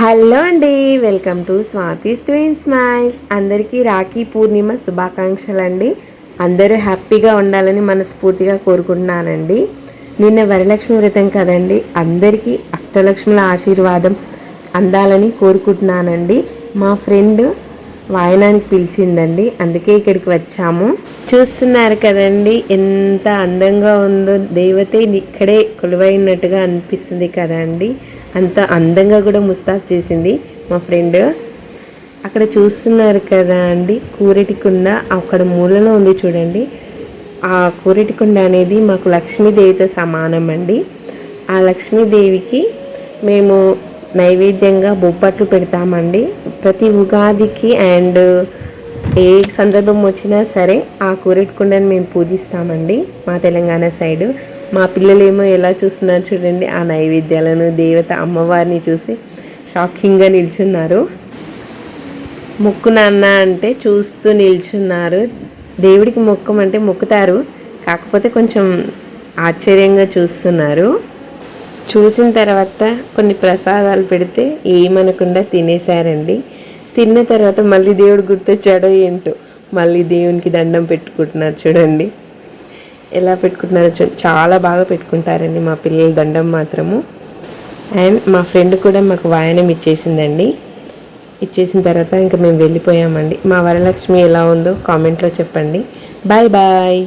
Hello అండి welcome to Swathi twin smiles. అందరికీ రాఖీ పూర్ణిమ శుభాకాంక్షలు అండి అందరూ హ్యాపీగా ఉండాలని మనస్ఫూర్తిగా కోరుకుంటున్నానండి. నిన్న వరలక్ష్మి వ్రతం కదండి అందరికీ అష్టలక్ష్ముల ఆశీర్వాదం అందాలని కోరుకుంటున్నానండి. మా ఫ్రెండ్ వాయనానికి పిలిచిందండి అందుకే ఇక్కడికి వచ్చాము. చూస్తున్నారు కదండి ఎంత అందంగా ఉందో దేవతే ఇక్కడే కొలువైనట్టుగా అనిపిస్తుంది కదండి. అంత అందంగా కూడా ముస్తాబ్ చేసింది మా ఫ్రెండ్. అక్కడ చూస్తున్నారు కదా అండి కూరెటి కుండ అక్కడ మూలలో ఉంది చూడండి. ఆ కూరెటి కుండ అనేది మాకు లక్ష్మీదేవితో సమానం అండి. ఆ లక్ష్మీదేవికి మేము నైవేద్యంగా బొప్పట్లు పెడతామండి. ప్రతి ఉగాదికి అండ్ ఏ సందర్భం వచ్చినా సరే ఆ కూరెట్టుకుండని మేము పూజిస్తామండి మా తెలంగాణ సైడు. మా పిల్లలేమో ఎలా చూస్తున్నారు చూడండి. ఆ నైవేద్యాలను దేవత అమ్మవారిని చూసి షాకింగ్గా నిల్చున్నారు. మొక్కు నాన్న అంటే చూస్తూ నిల్చున్నారు. దేవుడికి మొక్కమంటే మొక్కుతారు. కాకపోతే కొంచెం ఆశ్చర్యంగా చూస్తున్నారు. చూసిన తర్వాత కొన్ని ప్రసాదాలు పెడితే ఏమనకుండా తినేశారండి. తిన్న తర్వాత మళ్ళీ దేవుడు గుర్తొచ్చాడో ఏంటో మళ్ళీ దేవునికి దండం పెట్టుకుంటున్నారు చూడండి. ఎలా పెట్టుకుంటున్నారో చూ చాలా బాగా పెట్టుకుంటారండి మా పిల్లల దండం మాత్రము. అండ్ మా ఫ్రెండ్ కూడా మాకు వాయనం ఇచ్చేసిందండి. ఇచ్చేసిన తర్వాత ఇంకా మేము వెళ్ళిపోయామండి. మా వరలక్ష్మి ఎలా ఉందో కామెంట్లో చెప్పండి. Bye bye.